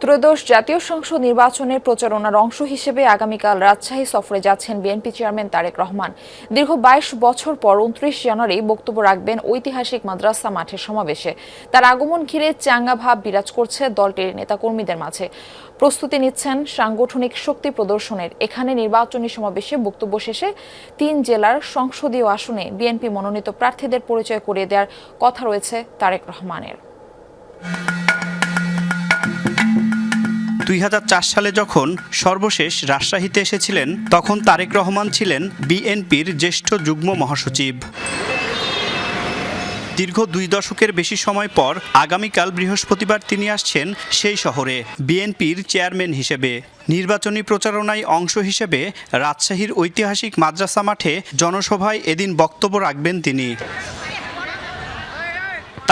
ত্রয়োদশ জাতীয় সংসদ নির্বাচনের প্রচারণার অংশ হিসেবে আগামীকাল রাজশাহী সফরে যাচ্ছেন বিএনপি চেয়ারম্যান তারেক রহমান। দীর্ঘ বাইশ বছর পর উনত্রিশ জানুয়ারি বক্তব্য রাখবেন ঐতিহাসিক মাদ্রাসা মাঠের সমাবেশে। তার আগমন ঘিরে চাঙ্গা ভাব বিরাজ করছে দলটির নেতাকর্মীদের মাঝে। প্রস্তুতি নিচ্ছেন সাংগঠনিক শক্তি প্রদর্শনের। এখানে নির্বাচনী সমাবেশে বক্তব্য শেষে তিন জেলার সংসদীয় আসনে বিএনপি মনোনীত প্রার্থীদের পরিচয় করিয়ে দেওয়ার কথা রয়েছে তারেক রহমানের। দুই হাজার চার সালে যখন সর্বশেষ রাজশাহীতে এসেছিলেন, তখন তারেক রহমান ছিলেন বিএনপির জ্যেষ্ঠ যুগ্ম মহাসচিব। দীর্ঘ দুই দশকের বেশি সময় পর আগামীকাল বৃহস্পতিবার তিনি আসছেন সেই শহরে, বিএনপির চেয়ারম্যান হিসেবে। নির্বাচনী প্রচারণায় অংশ হিসেবে রাজশাহীর ঐতিহাসিক মাদ্রাসা মাঠে জনসভায় এদিন বক্তব্য রাখবেন তিনি।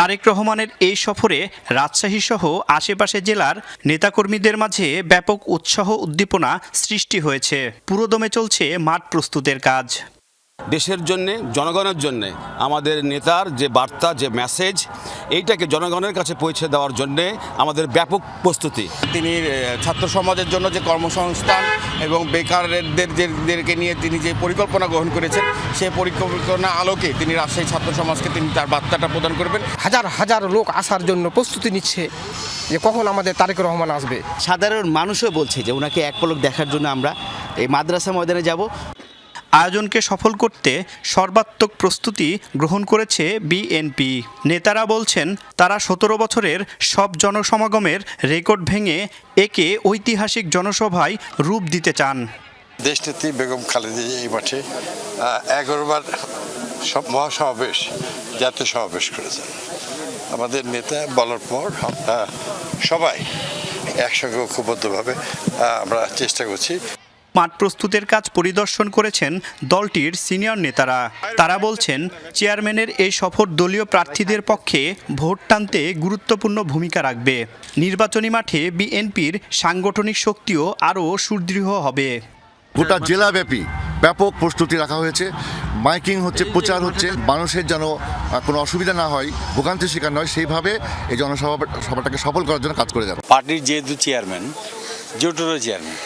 তারেক রহমানের এই সফরে রাজশাহী সহ আশেপাশে জেলার নেতাকর্মীদের মাঝে ব্যাপক উৎসাহ উদ্দীপনা সৃষ্টি হয়েছে। পুরোদমে চলছে মাঠ প্রস্তুতের কাজ। দেশের জন্যে জনগণের জন্যে আমাদের নেতার যে বার্তা যে মেসেজ এইটাকে জনগণের কাছে পৌঁছে দেওয়ার জন্যে আমাদের ব্যাপক প্রস্তুতি। তিনি ছাত্র সমাজের জন্য যে কর্মসংস্থান এবং বেকারদের যেদেরকে নিয়ে তিনি যে পরিকল্পনা গ্রহণ করেছেন সেই পরিকল্পনা আলোকে তিনি রাজশাহী ছাত্র সমাজকে তিনি তার বার্তাটা প্রদান করবেন। হাজার হাজার লোক আসার জন্য প্রস্তুতি নিচ্ছে যে কখন আমাদের তারেক রহমান আসবে। সাধারণ মানুষও বলছে যে ওনাকে এক পলক দেখার জন্য আমরা এই মাদ্রাসা ময়দানে যাব। আয়োজনকে সফল করতে সর্বাত্মক প্রস্তুতি গ্রহণ করেছে বিএনপি। নেতারা বলছেন, তারা সতেরো বছরের সব জনসমাগমের রেকর্ড ভেঙে একে ঐতিহাসিক জনসভায় রূপ দিতে চান। দেশনেত্রী বেগম খালেদা এই মাঠে এগারোবার মহাসমাবেশ, জাতীয় সমাবেশ করেছেন। আমাদের নেতা বলার পর সবাই একসঙ্গে ঐক্যবদ্ধভাবে আমরা চেষ্টা করছি। মাঠ প্রস্তুতের কাজ পরিদর্শন করেছেন দলটির সিনিয়র নেতারা। তারা বলছেন চেয়ারম্যানের এই সফর দলীয় প্রার্থীদের পক্ষে ভোট টানতে গুরুত্বপূর্ণ ভূমিকা রাখবে। নির্বাচনী মাঠে বিএনপির সাংগঠনিক শক্তিও আরও সুদৃঢ় হবে। গোটা জেলাব্যাপী ব্যাপক প্রস্তুতি রাখা হয়েছে। মাইকিং হচ্ছে প্রচার হচ্ছে। মানুষের যেন কোনো অসুবিধা না হয় ভোগান্তির শিকার নয় সেইভাবে এই জনসভা সভাটাকে সফল করার জন্য কাজ করে যাবে। পার্টির যেহেতু চেয়ারম্যান জোটেরও চেয়ারম্যান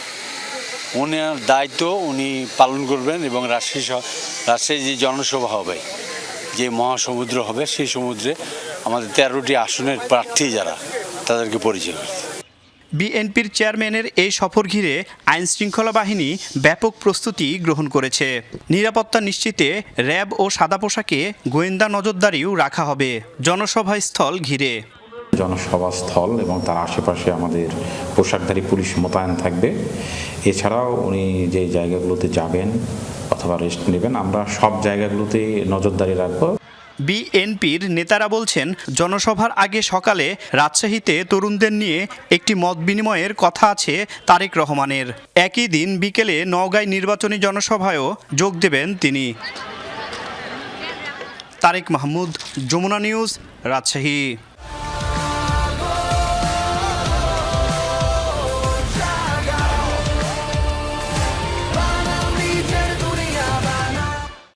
উনার দায়িত্ব উনি পালন করবেন এবং রাজশাহী রাজশাহী যে জনসভা হবে, যে মহাসমুদ্র হবে, সেই সমুদ্রে আমাদের তেরোটি আসনের প্রার্থী যারা, তাদেরকে পরিচয় বিএনপির চেয়ারম্যানের এই সফর ঘিরে আইন শৃঙ্খলা বাহিনী ব্যাপক প্রস্তুতি গ্রহণ করেছে। নিরাপত্তা নিশ্চিতে র্যাব ও সাদা পোশাকে গোয়েন্দা নজরদারিও রাখা হবে। জনসভাস্থল ঘিরে। জনসভাস্থল এবং তার আশেপাশে আমাদের পোশাকধারী পুলিশ মোতায়েন থাকবে। এছাড়াও উনি যে জায়গাগুলোতে যাবেন অথবা রেস্ট নেবেন, আমরা সব জায়গাগুলোতে নজরদারি রাখব। বিএনপির নেতারা বলছেন, জনসভার আগে সকালে রাজশাহীতে তরুণদের নিয়ে একটি মত বিনিময়ের কথা আছে তারেক রহমানের। একই দিন বিকেলে নওগাঁয় নির্বাচনী জনসভায়ও যোগ দেবেন তিনি। তারেক মাহমুদ, যমুনা নিউজ, রাজশাহী।